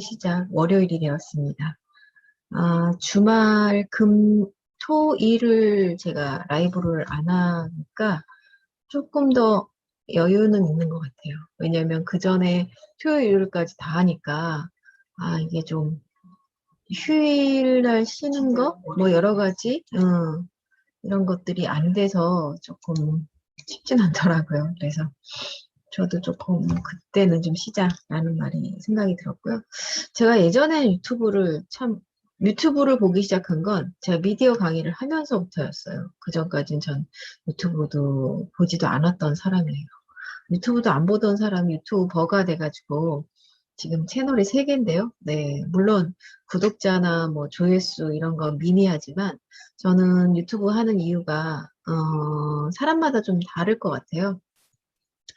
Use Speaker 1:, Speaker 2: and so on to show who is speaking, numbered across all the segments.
Speaker 1: 시작 월요일이 되었습니다. 아, 주말 금, 토, 일을 제가 라이브를 안 하니까 조금 더 여유는 있는 것 같아요. 왜냐면 그 전에 토요일, 일요일까지 다 하니까 아, 이게 좀 휴일날 쉬는 거? 뭐 여러 가지, 음, 이런 것들이 안 돼서 조금 쉽진 않더라고요. 그래서 저도 조금 그때는 좀 쉬자라는 말이 생각이 들었고요. 제가 예전에 유튜브를 참 유튜브를 보기 시작한 건 제가 미디어 강의를 하면서부터였어요. 그 전까지는 전 유튜브도 보지도 않았던 사람이에요. 유튜브도 안 보던 사람이 유튜버가 돼가지고 지금 채널이 세 개인데요. 네, 물론 구독자나 뭐 조회수 이런 건 미미하지만 저는 유튜브 하는 이유가 어, 사람마다 좀 다를 것 같아요.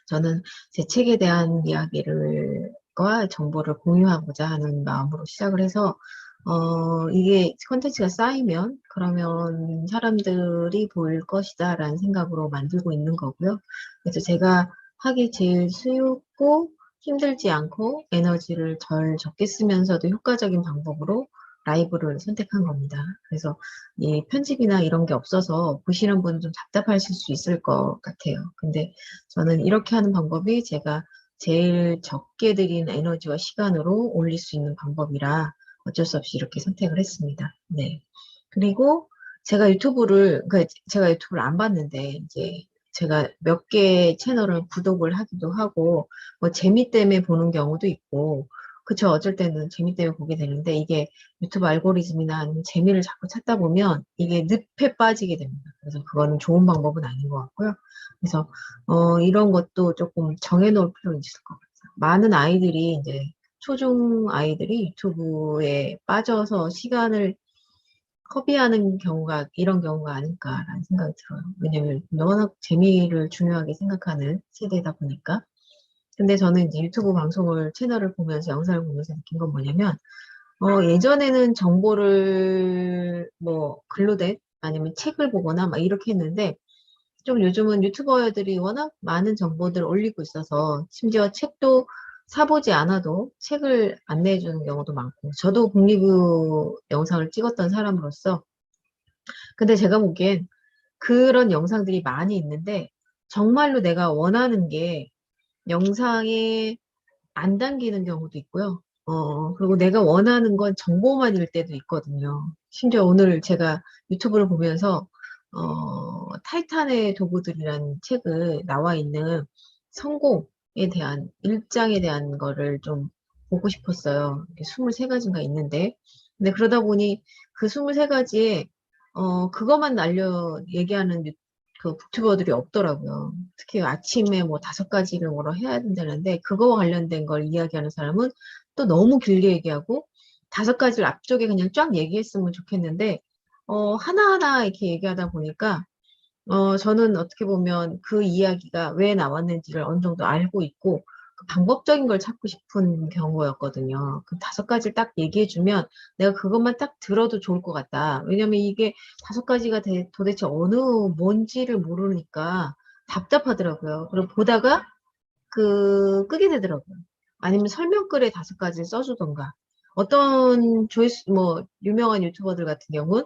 Speaker 1: 저는 제 책에 대한 이야기를 과 정보를 공유하고자 하는 마음으로 시작을 해서 어, 이게 컨텐츠가 쌓이면 그러면 사람들이 볼 것이다 라는 생각으로 만들고 있는 거고요. 그래서 제가 하기 제일 수요고 힘들지 않고 에너지를 덜 적게 쓰면서도 효과적인 방법으로 라이브를 선택한 겁니다. 그래서 이 편집이나 이런 게 없어서 보시는 분은 좀 답답하실 수 있을 것 같아요. 근데 저는 이렇게 하는 방법이 제가 제일 적게 들인 에너지와 시간으로 올릴 수 있는 방법이라 어쩔 수 없이 이렇게 선택을 했습니다. 네. 그리고 제가 유튜브를, 그 제가 유튜브를 안 봤는데, 이제 제가 몇개 채널을 구독을 하기도 하고, 뭐 재미 때문에 보는 경우도 있고, 그쵸. 어쩔 때는 재미 때문에 보게 되는데, 이게 유튜브 알고리즘이나 아니면 재미를 자꾸 찾다 보면 이게 늪에 빠지게 됩니다. 그래서 그거는 좋은 방법은 아닌 것 같고요. 그래서, 어, 이런 것도 조금 정해놓을 필요는 있을 것 같아요. 많은 아이들이 이제 초중 아이들이 유튜브에 빠져서 시간을 허비하는 경우가 이런 경우가 아닐까라는 생각이 들어요. 왜냐면 워낙 재미를 중요하게 생각하는 세대다 보니까. 근데 저는 이제 유튜브 방송을 채널을 보면서 영상을 보면서 느낀 건 뭐냐면 어, 예전에는 정보를 뭐 글로 된 아니면 책을 보거나 막 이렇게 했는데 좀 요즘은 유튜버들이 워낙 많은 정보들을 올리고 있어서 심지어 책도 사보지 않아도 책을 안내해 주는 경우도 많고 저도 국리뷰 영상을 찍었던 사람으로서 근데 제가 보기엔 그런 영상들이 많이 있는데 정말로 내가 원하는 게 영상에 안 담기는 경우도 있고요. 어, 그리고 내가 원하는 건 정보만일 때도 있거든요. 심지어 오늘 제가 유튜브를 보면서 어, 타이탄의 도구들이라는 책을 나와 있는 성공 에 대한 일장에 대한 거를 좀 보고 싶었어요. 23가지가 있는데 근데 그러다 보니 그 23가지에 어 그것만 알려 얘기하는 그 북튜버들이 없더라고요. 특히 아침에 뭐 다섯 가지를 뭐로 해야 된다는데 그거와 관련된 걸 이야기하는 사람은 또 너무 길게 얘기하고 다섯 가지를 앞쪽에 그냥 쫙 얘기했으면 좋겠는데 어 하나하나 이렇게 얘기하다 보니까 어, 저는 어떻게 보면 그 이야기가 왜 나왔는지를 어느 정도 알고 있고, 그 방법적인 걸 찾고 싶은 경우였거든요. 그 다섯 가지를 딱 얘기해주면 내가 그것만 딱 들어도 좋을 것 같다. 왜냐면 이게 다섯 가지가 대, 도대체 어느 뭔지를 모르니까 답답하더라고요. 그리고 보다가 그 끄게 되더라고요. 아니면 설명글에 다섯 가지를 써주던가. 어떤 조회수, 뭐, 유명한 유튜버들 같은 경우는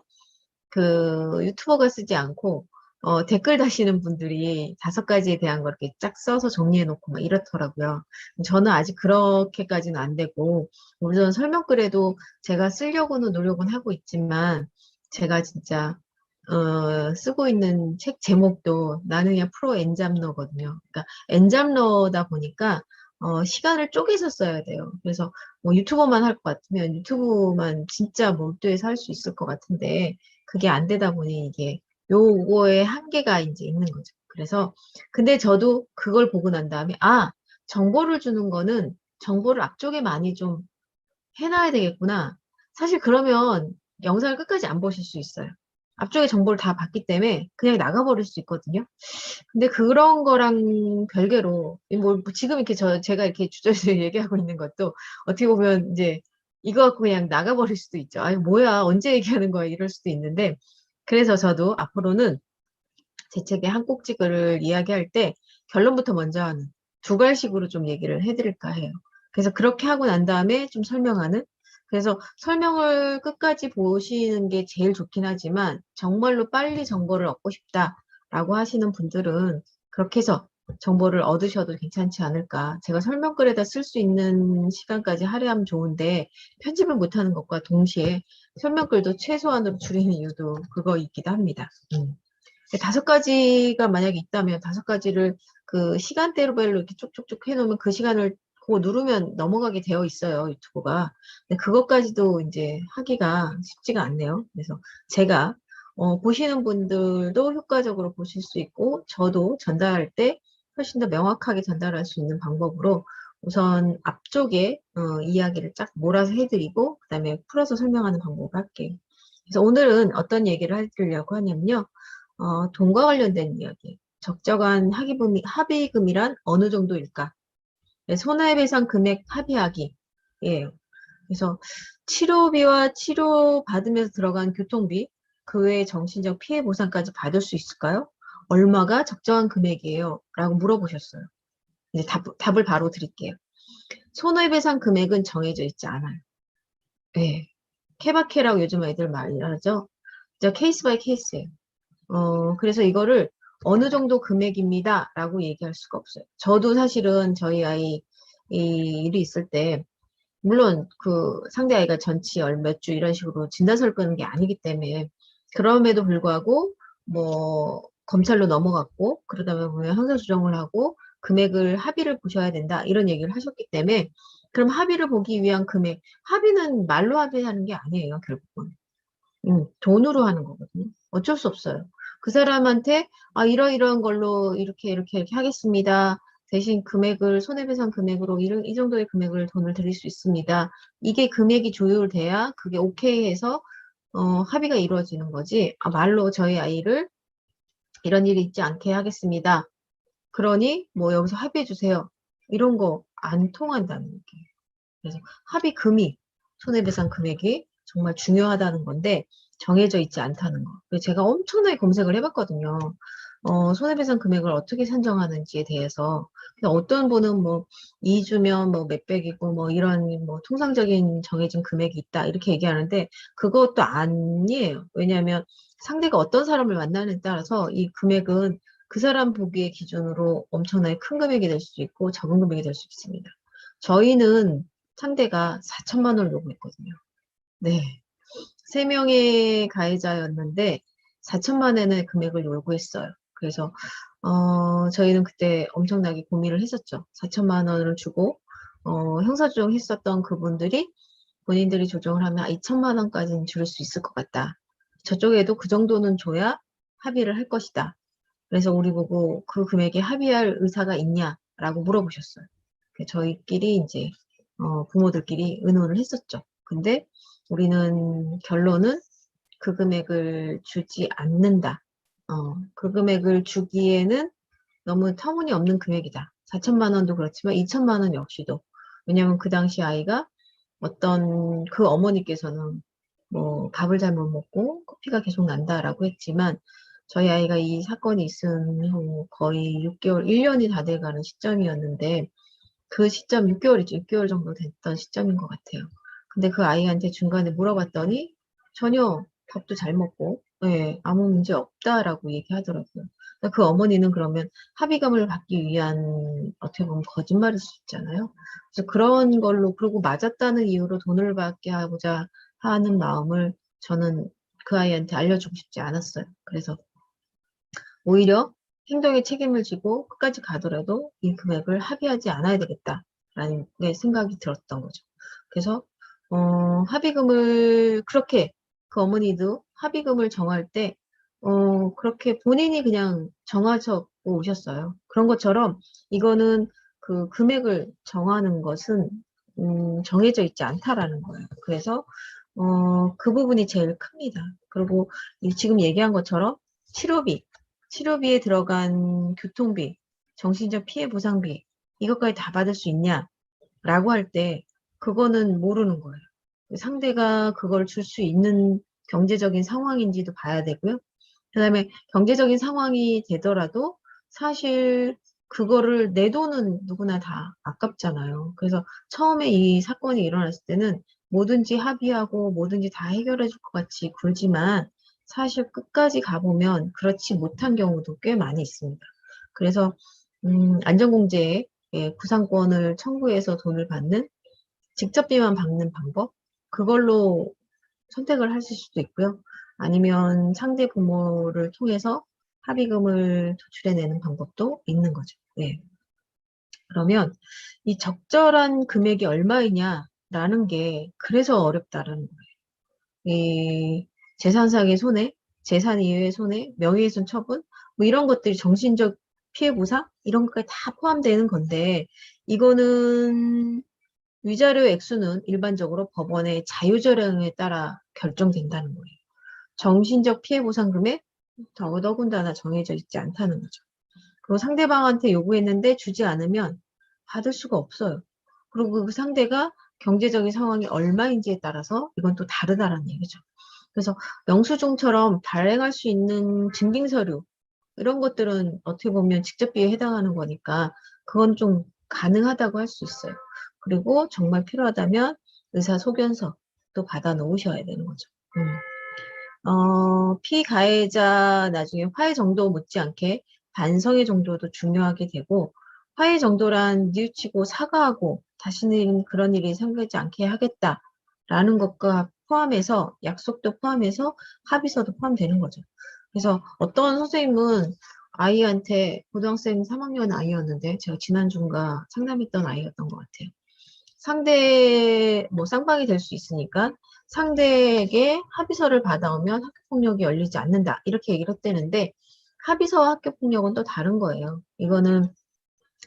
Speaker 1: 그 유튜버가 쓰지 않고 어, 댓글 다시는 분들이 다섯 가지에 대한 걸 이렇게 쫙 써서 정리해 놓고 막 이렇더라고요. 저는 아직 그렇게까지는 안 되고, 물론 설명글에도 제가 쓰려고는 노력은 하고 있지만, 제가 진짜, 어, 쓰고 있는 책 제목도 나는 그냥 프로 엔잡러거든요. 그러니까 엔잡러다 보니까, 어, 시간을 쪼개서 써야 돼요. 그래서 뭐 유튜버만 할 것 같으면 유튜브만 진짜 몰두해서 할 수 있을 것 같은데, 그게 안 되다 보니 이게 요거의 한계가 이제 있는 거죠. 그래서 근데 저도 그걸 보고 난 다음에 아 정보를 주는 거는 정보를 앞쪽에 많이 좀 해놔야 되겠구나. 사실 그러면 영상을 끝까지 안 보실 수 있어요. 앞쪽에 정보를 다 받기 때문에 그냥 나가버릴 수 있거든요. 근데 그런 거랑 별개로 뭐 지금 이렇게 저 제가 이렇게 주저주저 얘기하고 있는 것도 어떻게 보면 이제 이거 갖고 그냥 나가버릴 수도 있죠. 아니 뭐야 언제 얘기하는 거야 이럴 수도 있는데 그래서 저도 앞으로는 제 책의 한 꼭지글을 이야기할 때 결론부터 먼저 하는 두 갈식으로 좀 얘기를 해드릴까 해요. 그래서 그렇게 하고 난 다음에 좀 설명하는 그래서 설명을 끝까지 보시는 게 제일 좋긴 하지만 정말로 빨리 정보를 얻고 싶다라고 하시는 분들은 그렇게 해서 정보를 얻으셔도 괜찮지 않을까. 제가 설명글에다 쓸 수 있는 시간까지 할애하면 좋은데 편집을 못하는 것과 동시에 설명글도 최소한으로 줄이는 이유도 그거이기도 합니다. 음. 다섯 가지가 만약에 있다면 다섯 가지를 그 시간대별로 이렇게 쭉쭉쭉 해놓으면 그 시간을 그거 누르면 넘어가게 되어 있어요 유튜브가. 근데 그것까지도 이제 하기가 쉽지가 않네요. 그래서 제가 어, 보시는 분들도 효과적으로 보실 수 있고 저도 전달할 때 훨씬 더 명확하게 전달할 수 있는 방법으로 우선 앞쪽에 어, 이야기를 쫙 몰아서 해드리고 그 다음에 풀어서 설명하는 방법을 할게요. 그래서 오늘은 어떤 얘기를 해드리려고 하냐면요. 어, 돈과 관련된 이야기. 적정한 합의금이, 합의금이란 어느 정도일까? 네, 손해배상 금액 합의하기. 예. 그래서 치료비와 치료 받으면서 들어간 교통비, 그 외에 정신적 피해 보상까지 받을 수 있을까요? 얼마가 적정한 금액이에요? 라고 물어보셨어요. 이제 답, 답을 바로 드릴게요. 손해배상 금액은 정해져 있지 않아요. 네. 케바케라고 요즘 애들 많이 하죠. 진짜 케이스 바이 케이스예요. 어, 그래서 이거를 어느 정도 금액입니다. 라고 얘기할 수가 없어요. 저도 사실은 저희 아이 이 일이 있을 때, 물론 그 상대 아이가 전치열 몇주 이런 식으로 진단서를 끄는 게 아니기 때문에, 그럼에도 불구하고, 뭐, 검찰로 넘어갔고, 그러다 보면 형사 조정을 하고, 금액을 합의를 보셔야 된다. 이런 얘기를 하셨기 때문에, 그럼 합의를 보기 위한 금액, 합의는 말로 합의하는 게 아니에요, 결국은. 음, 돈으로 하는 거거든요. 어쩔 수 없어요. 그 사람한테 아 이러이러한 걸로 이렇게 이렇게 이렇게 하겠습니다. 대신 금액을 손해배상 금액으로 이, 이 정도의 금액을 돈을 드릴 수 있습니다. 이게 금액이 조율돼야 그게 오케이 해서 어, 합의가 이루어지는 거지. 아, 말로 저희 아이를 이런 일이 있지 않게 하겠습니다. 그러니 뭐 여기서 합의해 주세요. 이런 거 안 통한다는 얘기예요. 그래서 합의 금이 손해배상 금액이 정말 중요하다는 건데 정해져 있지 않다는 거. 제가 엄청나게 검색을 해봤거든요. 어, 손해배상 금액을 어떻게 산정하는지에 대해서. 어떤 분은 뭐 2주면 뭐 몇백이고 뭐 이런 뭐 통상적인 정해진 금액이 있다 이렇게 얘기하는데 그것도 아니에요. 왜냐하면 상대가 어떤 사람을 만나느냐에 따라서 이 금액은 그 사람 보기의 기준으로 엄청나게 큰 금액이 될 수도 있고 적은 금액이 될 수 있습니다. 저희는 상대가 4천만 원을 요구했거든요. 네. 3명의 가해자였는데 4천만 원의 금액을 요구했어요. 그래서 어, 저희는 그때 엄청나게 고민을 했었죠. 4천만 원을 주고 어, 형사조정 했었던 그분들이 본인들이 조정을 하면 2천만 원까지는 줄일 수 있을 것 같다. 저쪽에도 그 정도는 줘야 합의를 할 것이다. 그래서 우리 보고 그 금액에 합의할 의사가 있냐라고 물어보셨어요. 저희끼리 이제 어, 부모들끼리 의논을 했었죠. 근데 우리는 결론은 그 금액을 주지 않는다. 어, 그 금액을 주기에는 너무 터무니없는 금액이다. 4천만 원도 그렇지만 2천만 원 역시도. 왜냐하면 그 당시 아이가 어떤 그 어머니께서는 뭐 밥을 잘못 먹고 커피가 계속 난다라고 했지만 저희 아이가 이 사건이 있은 후 거의 6개월, 1년이 다 돼가는 시점이었는데 그 시점 6개월이죠. 6개월 정도 됐던 시점인 것 같아요. 근데 그 아이한테 중간에 물어봤더니 전혀 밥도 잘 먹고 예, 아무 문제 없다라고 얘기하더라고요. 그 어머니는 그러면 합의금을 받기 위한 어떻게 보면 거짓말일 수 있잖아요. 그래서 그런 걸로 그리고 맞았다는 이유로 돈을 받게 하고자 하는 마음을 저는 그 아이한테 알려주고 싶지 않았어요. 그래서 오히려 행동에 책임을 지고 끝까지 가더라도 이 금액을 합의하지 않아야 되겠다라는 생각이 들었던 거죠. 그래서 어, 합의금을 그렇게 그 어머니도 합의금을 정할 때 어, 그렇게 본인이 그냥 정하셔 오셨어요. 그런 것처럼 이거는 그 금액을 정하는 것은 음, 정해져 있지 않다라는 거예요. 그래서 어, 그 부분이 제일 큽니다. 그리고 지금 얘기한 것처럼 치료비, 치료비에 들어간 교통비, 정신적 피해 보상비 이것까지 다 받을 수 있냐라고 할 때 그거는 모르는 거예요. 상대가 그걸 줄 수 있는 경제적인 상황인지도 봐야 되고요. 그 다음에 경제적인 상황이 되더라도 사실 그거를 내 돈은 누구나 다 아깝잖아요. 그래서 처음에 이 사건이 일어났을 때는 뭐든지 합의하고 뭐든지 다 해결해 줄 것 같이 굴지만 사실 끝까지 가보면 그렇지 못한 경우도 꽤 많이 있습니다. 그래서 음, 안전공제에 예, 구상권을 청구해서 돈을 받는 직접비만 받는 방법 그걸로 선택을 하실 수도 있고요. 아니면 상대 부모를 통해서 합의금을 도출해내는 방법도 있는 거죠. 네. 그러면 이 적절한 금액이 얼마이냐라는 게 그래서 어렵다라는 거예요. 이 재산상의 손해, 재산 이외의 손해, 명예훼손 처분, 뭐 이런 것들이 정신적 피해 보상 이런 것까지 다 포함되는 건데 이거는 위자료 액수는 일반적으로 법원의 자유조량에 따라 결정된다는 거예요. 정신적 피해 보상 금액 더더군다나 정해져 있지 않다는 거죠. 그리고 상대방한테 요구했는데 주지 않으면 받을 수가 없어요. 그리고 그 상대가 경제적인 상황이 얼마인지에 따라서 이건 또 다르다라는 얘기죠. 그래서 영수증처럼 발행할 수 있는 증빙 서류 이런 것들은 어떻게 보면 직접 비에 해당하는 거니까 그건 좀 가능하다고 할 수 있어요. 그리고 정말 필요하다면 의사 소견서도 받아 놓으셔야 되는 거죠. 음. 어, 피가해자 나중에 화해 정도 못지않게 반성의 정도도 중요하게 되고 화해 정도란 뉘우치고 사과하고 다시는 그런 일이 생기지 않게 하겠다라는 것과 포함해서 약속도 포함해서 합의서도 포함되는 거죠. 그래서 어떤 선생님은 아이한테 고등학생 3학년 아이였는데 제가 지난 주인가 상담했던 아이였던 것 같아요. 상대 뭐 쌍방이 될 수 있으니까 상대에게 합의서를 받아오면 학교폭력이 열리지 않는다 이렇게 얘기를 했대는데 합의서와 학교폭력은 또 다른 거예요. 이거는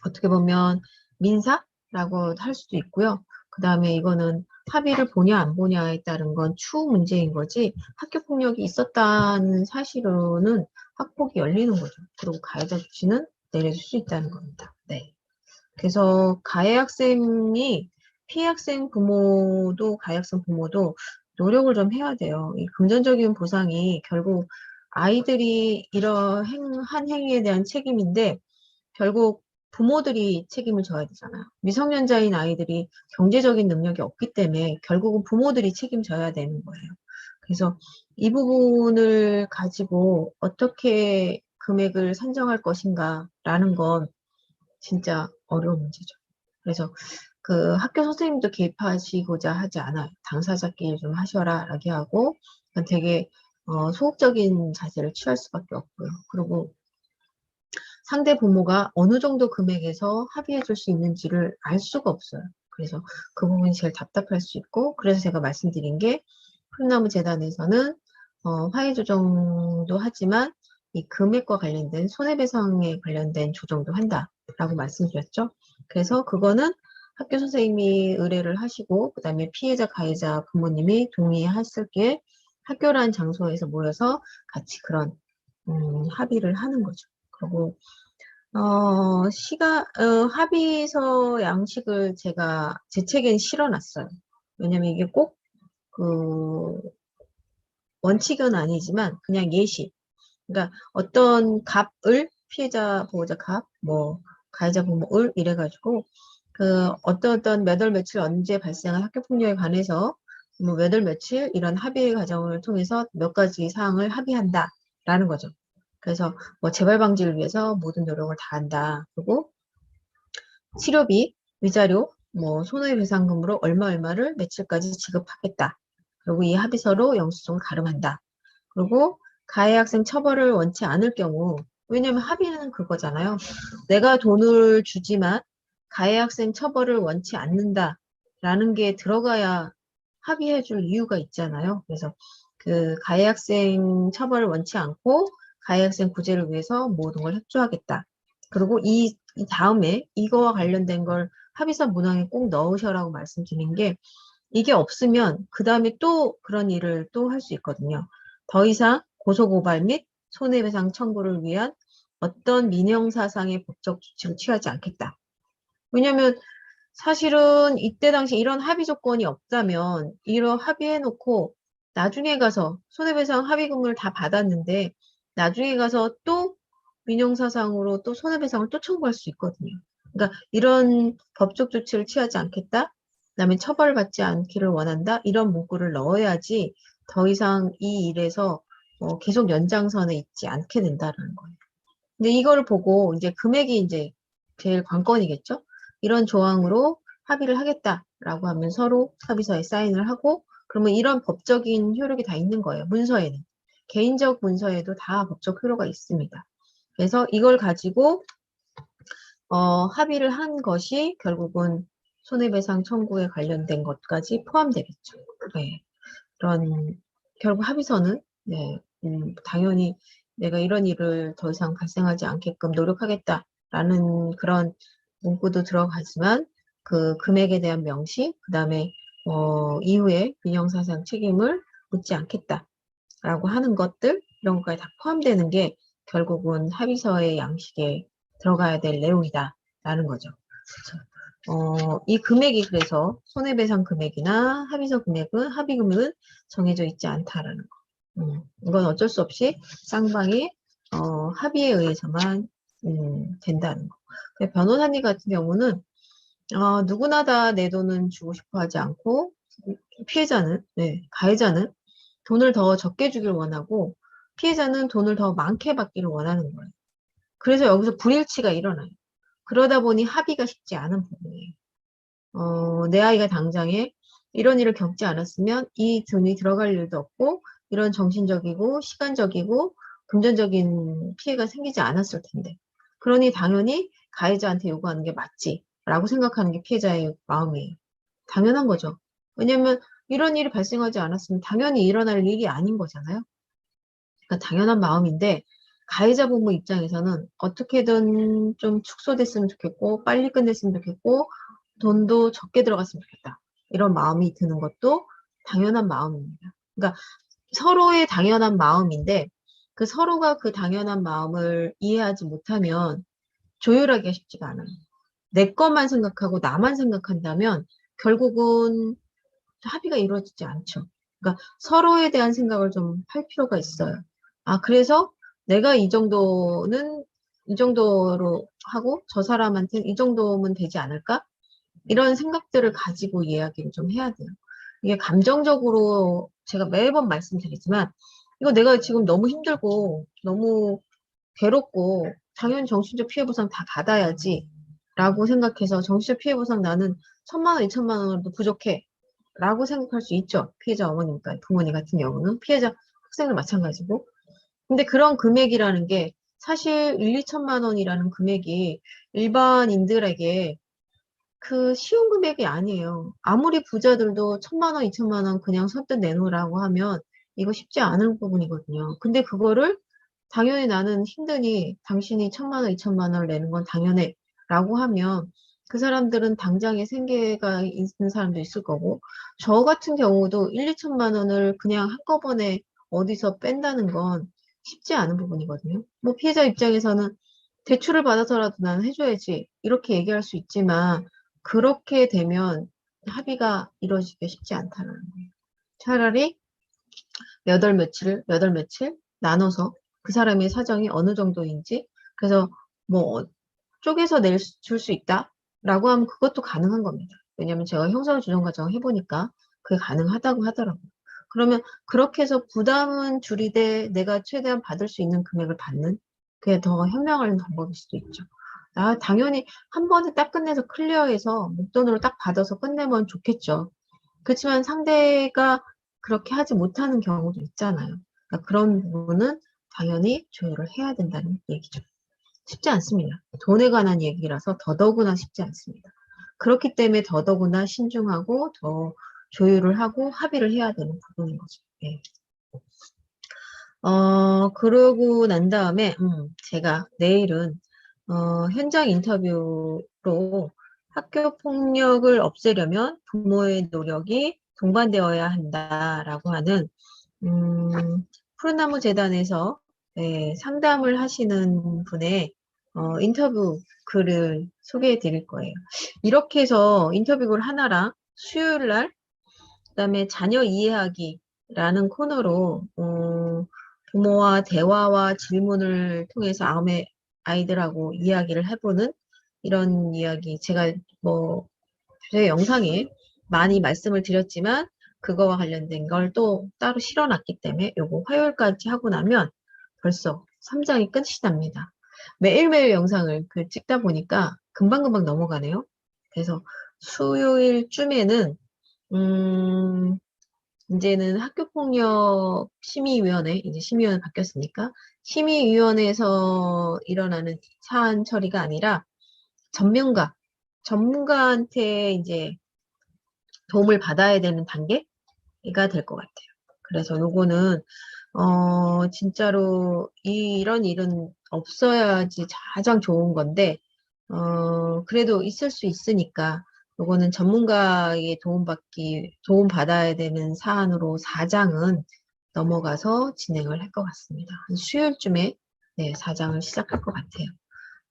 Speaker 1: 어떻게 보면 민사라고 할 수도 있고요. 그 다음에 이거는 합의를 보냐 안 보냐에 따른 건 추후 문제인 거지 학교 폭력이 있었다는 사실로는 학폭이 열리는 거죠. 그리고 가해자 조치는 내려줄 수 있다는 겁니다. 네. 그래서 가해 학생이 피해 학생 부모도 가해 학생 부모도 노력을 좀 해야 돼요. 이 금전적인 보상이 결국 아이들이 이러한 행위에 대한 책임인데 결국 부모들이 책임을 져야 되잖아요. 미성년자인 아이들이 경제적인 능력이 없기 때문에 결국은 부모들이 책임져야 되는 거예요. 그래서 이 부분을 가지고 어떻게 금액을 산정할 것인가 라는 건 진짜 어려운 문제죠. 그래서 그 학교 선생님도 개입하시고자 하지 않아요. 당사자끼리 좀 하셔라 라고 하고 되게 어, 소극적인 자세를 취할 수밖에 없고요. 그리고 상대 부모가 어느 정도 금액에서 합의해 줄 수 있는지를 알 수가 없어요. 그래서 그 부분이 제일 답답할 수 있고 그래서 제가 말씀드린 게 푸른나무 재단에서는 어, 화해 조정도 하지만 이 금액과 관련된 손해배상에 관련된 조정도 한다라고 말씀드렸죠. 그래서 그거는 학교 선생님이 의뢰를 하시고 그 다음에 피해자 가해자 부모님이 동의했을 게 학교라는 장소에서 모여서 같이 그런 음, 합의를 하는 거죠. 그리고 어, 시가 어, 합의서 양식을 제가 제 책엔 실어놨어요. 왜냐면 이게 꼭 그 원칙은 아니지만 그냥 예시. 그러니까 어떤 값을 피해자 보호자 값, 뭐 가해자 부모 을 이래가지고 그 어떤 어떤 몇월 며칠 언제 발생한 학교 폭력에 관해서 뭐 몇월 며칠 이런 합의 과정을 통해서 몇 가지 사항을 합의한다라는 거죠. 그래서 뭐 재발 방지를 위해서 모든 노력을 다한다. 그리고 치료비, 위자료, 뭐 손해배상금으로 얼마 얼마를 며칠까지 지급하겠다. 그리고 이 합의서로 영수증을 가름한다. 그리고 가해 학생 처벌을 원치 않을 경우 왜냐면 합의는 그거잖아요. 내가 돈을 주지만 가해 학생 처벌을 원치 않는다라는 게 들어가야 합의해 줄 이유가 있잖아요. 그래서 그 가해 학생 처벌을 원치 않고 가해 학생 구제를 위해서 모든 걸 협조하겠다. 그리고 이, 이 다음에 이거와 관련된 걸 합의서 문항에 꼭 넣으셔라고 말씀드린 게 이게 없으면 그 다음에 또 그런 일을 또 할 수 있거든요. 더 이상 고소고발 및 손해배상 청구를 위한 어떤 민형사상의 법적 조치를 취하지 않겠다. 왜냐하면 사실은 이때 당시 이런 합의 조건이 없다면 이런 합의해놓고 나중에 가서 손해배상 합의금을 다 받았는데 나중에 가서 또 민형사상으로 또 손해배상을 또 청구할 수 있거든요. 그러니까 이런 법적 조치를 취하지 않겠다. 그다음에 처벌받지 않기를 원한다. 이런 문구를 넣어야지 더 이상 이 일에서 어, 계속 연장선에 있지 않게 된다라는 거예요. 근데 이걸 보고 이제 금액이 이제 제일 관건이겠죠. 이런 조항으로 합의를 하겠다라고 하면 서로 합의서에 사인을 하고 그러면 이런 법적인 효력이 다 있는 거예요. 문서에는. 개인적 문서에도 다 법적 효력가 있습니다. 그래서 이걸 가지고 어, 합의를 한 것이 결국은 손해배상 청구에 관련된 것까지 포함되겠죠. 네. 그런 결국 합의서는 네, 음, 당연히 내가 이런 일을 더 이상 발생하지 않게끔 노력하겠다라는 그런 문구도 들어가지만 그 금액에 대한 명시, 그 다음에 어, 이후에 민영사상 책임을 묻지 않겠다라고 하는 것들 이런 것까지 다 포함되는 게 결국은 합의서의 양식에 들어가야 될 내용이다라는 거죠. 어, 이 금액이 그래서 손해배상 금액이나 합의서 금액은 합의 금액은 정해져 있지 않다라는 거. 음, 이건 어쩔 수 없이 쌍방의 어, 합의에 의해서만 음, 된다는 거. 변호사님 같은 경우는 어, 누구나 다 내 돈은 주고 싶어 하지 않고 피해자는 네, 가해자는 돈을 더 적게 주길 원하고 피해자는 돈을 더 많게 받기를 원하는 거예요. 그래서 여기서 불일치가 일어나요. 그러다 보니 합의가 쉽지 않은 부분이에요. 어, 내 아이가 당장에 이런 일을 겪지 않았으면 이 돈이 들어갈 일도 없고 이런 정신적이고 시간적이고 금전적인 피해가 생기지 않았을 텐데. 그러니 당연히 가해자한테 요구하는 게 맞지 라고 생각하는 게 피해자의 마음이에요. 당연한 거죠. 왜냐면 이런 일이 발생하지 않았으면 당연히 일어날 일이 아닌 거잖아요. 그러니까 당연한 마음인데 가해자 부모 입장에서는 어떻게든 좀 축소됐으면 좋겠고 빨리 끝냈으면 좋겠고 돈도 적게 들어갔으면 좋겠다. 이런 마음이 드는 것도 당연한 마음입니다. 그러니까 서로의 당연한 마음인데 그 서로가 그 당연한 마음을 이해하지 못하면 조율하기가 쉽지가 않아요. 내 것만 생각하고 나만 생각한다면 결국은 합의가 이루어지지 않죠. 그러니까 서로에 대한 생각을 좀 할 필요가 있어요. 아, 그래서 내가 이 정도는 이 정도로 하고 저 사람한테는 이 정도면 되지 않을까? 이런 생각들을 가지고 이야기를 좀 해야 돼요. 이게 감정적으로 제가 매번 말씀드리지만 이거 내가 지금 너무 힘들고 너무 괴롭고 당연히 정신적 피해 보상 다 받아야지 라고 생각해서 정신적 피해 보상 나는 천만 원, 이천만 원으로도 부족해 라고 생각할 수 있죠. 피해자 어머님, 그러니까 부모님 같은 경우는 피해자 학생들 마찬가지고 근데 그런 금액이라는 게 사실 1, 2천만 원이라는 금액이 일반인들에게 그 쉬운 금액이 아니에요. 아무리 부자들도 천만 원, 이천만 원 그냥 선뜻 내놓으라고 하면 이거 쉽지 않은 부분이거든요. 근데 그거를 당연히 나는 힘드니 당신이 천만 원, 이천만 원을 내는 건 당연해 라고 하면 그 사람들은 당장에 생계가 있는 사람도 있을 거고 저 같은 경우도 1, 2천만 원을 그냥 한꺼번에 어디서 뺀다는 건 쉽지 않은 부분이거든요. 뭐 피해자 입장에서는 대출을 받아서라도 나는 해줘야지 이렇게 얘기할 수 있지만 그렇게 되면 합의가 이루어지기가 쉽지 않다는 거예요. 차라리 몇월 며칠, 몇월 며칠 나눠서 그 사람의 사정이 어느 정도인지 그래서 뭐 쪼개서 낼 줄 수 있다 라고 하면 그것도 가능한 겁니다. 왜냐하면 제가 형사조정 과정 해보니까 그게 가능하다고 하더라고요. 그러면 그렇게 해서 부담은 줄이되 내가 최대한 받을 수 있는 금액을 받는 그게 더 현명한 방법일 수도 있죠. 아, 당연히 한 번에 딱 끝내서 클리어해서 목돈으로 딱 받아서 끝내면 좋겠죠. 그렇지만 상대가 그렇게 하지 못하는 경우도 있잖아요. 그러니까 그런 부분은 당연히 조율을 해야 된다는 얘기죠. 쉽지 않습니다. 돈에 관한 얘기라서 더더구나 쉽지 않습니다. 그렇기 때문에 더더구나 신중하고 더 조율을 하고 합의를 해야 되는 부분인 거죠. 네. 어, 그러고 난 다음에, 음, 제가 내일은, 어, 현장 인터뷰로 학교 폭력을 없애려면 부모의 노력이 동반되어야 한다라고 하는, 음, 푸른나무 재단에서 네, 상담을 하시는 분의 어, 인터뷰 글을 소개해 드릴 거예요. 이렇게 해서 인터뷰 글 하나랑 수요일 날 그 다음에 자녀 이해하기라는 코너로 어, 부모와 대화와 질문을 통해서 아음에 아이들하고 이야기를 해보는 이런 이야기 제가 뭐 제 영상에 많이 말씀을 드렸지만 그거와 관련된 걸 또 따로 실어놨기 때문에 요거 화요일까지 하고 나면 벌써 3장이 끝이 납니다. 매일매일 영상을 그 찍다 보니까 금방금방 넘어가네요. 그래서 수요일쯤에는 음 이제는 학교폭력 심의위원회 이제 심의위원회 바뀌었으니까 심의위원회에서 일어나는 사안 처리가 아니라 전문가 전문가한테 이제 도움을 받아야 되는 단계가 될 것 같아요. 그래서 요거는 어 진짜로 이, 이런 일은 없어야지 가장 좋은 건데 어 그래도 있을 수 있으니까 요거는 전문가의 도움받기 도움 받아야 되는 사안으로 4장은 넘어가서 진행을 할 것 같습니다. 한 수요일쯤에 네, 4장을 시작할 것 같아요.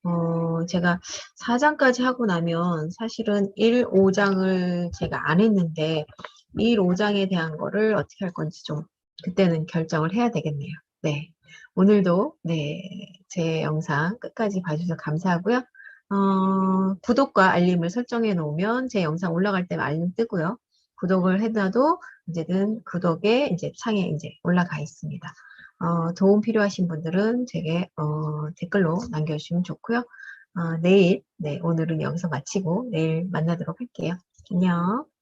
Speaker 1: 어, 제가 4장까지 하고 나면 사실은 1, 5장을 제가 안 했는데 1, 5장에 대한 거를 어떻게 할 건지 좀 그때는 결정을 해야 되겠네요. 네. 오늘도 네, 제 영상 끝까지 봐주셔서 감사하고요. 어, 구독과 알림을 설정해 놓으면 제 영상 올라갈 때 알림 뜨고요. 구독을 해놔도 이제는 구독에 이제 창에 이제 올라가 있습니다. 어, 도움 필요하신 분들은 제게 어, 댓글로 남겨주시면 좋고요. 어, 내일, 네, 오늘은 여기서 마치고 내일 만나도록 할게요. 안녕.